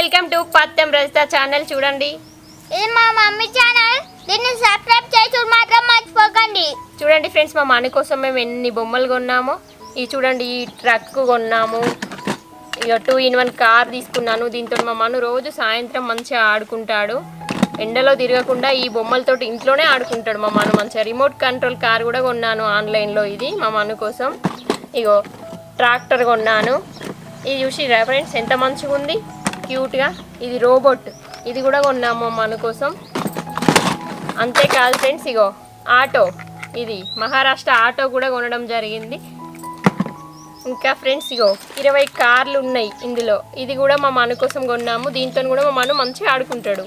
Welcome to Pathyam Rajitha channel చూడండి. ఇది మా మమ్మీ ఛానల్. దీన్ని సబ్స్క్రైబ్ చేసి మాత్రం మర్చిపోకండి. చూడండి ఫ్రెండ్స్ మా మన కోసం మేము ఎన్ని బొమ్మలు కొన్నామో. ఈ చూడండి ఈ ట్రక్ కొన్నాము. ఇక టూ ఇన్ వన్ కార్ తీసుకున్నాను. దీంతో మా మను రోజు సాయంత్రం మంచిగా ఆడుకుంటాడు. ఎండలో తిరగకుండా ఈ బొమ్మలతోటి ఇంట్లోనే ఆడుకుంటాడు మా మను మంచిగా రిమోట్ కంట్రోల్ కార్ కూడా కొన్నాను ఆన్లైన్లో ఇది మా మను కోసం. ఇగో ట్రాక్టర్ కొన్నాను. ఇది చూసిరా ఫ్రెండ్స్ ఎంత మంచిగా ఉంది క్యూట్గా. ఇది రోబోట్. ఇది కూడా కొన్నాము మన కోసం అంతేకాదు ఫ్రెండ్స్ ఇగో ఆటో. ఇది మహారాష్ట్ర ఆటో కూడా కొనడం జరిగింది. ఇంకా ఫ్రెండ్స్ ఇగో ఇరవై కార్లు ఉన్నాయి ఇందులో. ఇది కూడా మా మన కోసం కొన్నాము. దీంతో కూడా మా మను మంచిగా ఆడుకుంటాడు.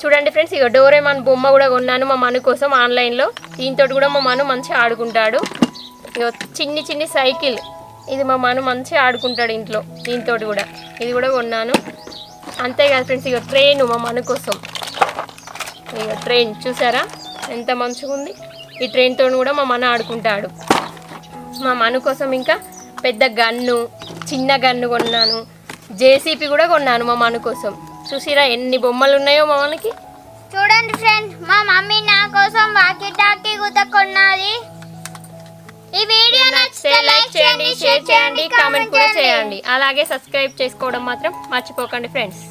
చూడండి ఫ్రెండ్స్ ఇగో డోరేమాన్ బొమ్మ కూడా కొన్నాను మా మను కోసం ఆన్లైన్లో. దీంతో కూడా మా మను మంచిగా ఆడుకుంటాడు. ఇగో చిన్ని చిన్ని సైకిల్. ఇది మా మను మంచిగా ఆడుకుంటాడు ఇంట్లో. దీంతో కూడా. ఇది కూడా కొన్నాను. అంతేకాదు ఫ్రెండ్స్ ఇక ట్రైన్ మా మన కోసం. ఇక ట్రైన్ చూసారా? ఎంత మంచిగా ఉంది. ఈ ట్రైన్తో కూడా మా మన ఆడుకుంటాడు. మా మన కోసం ఇంకా పెద్ద గన్ను చిన్న గన్ను కొన్నాను. జేసీపీ కూడా కొన్నాను మా మన కోసం. చూసిరా ఎన్ని బొమ్మలు ఉన్నాయో మా మనకి. చూడండి ఫ్రెండ్స్ మా మమ్మీ నా కోసం వాకి టాకీ కొన్నది. లైక్ చేయండి షేర్ చేయండి కామెంట్ కూడా చేయండి. అలాగే సబ్స్క్రైబ్ చేసుకోవడం మాత్రం మర్చిపోకండి ఫ్రెండ్స్.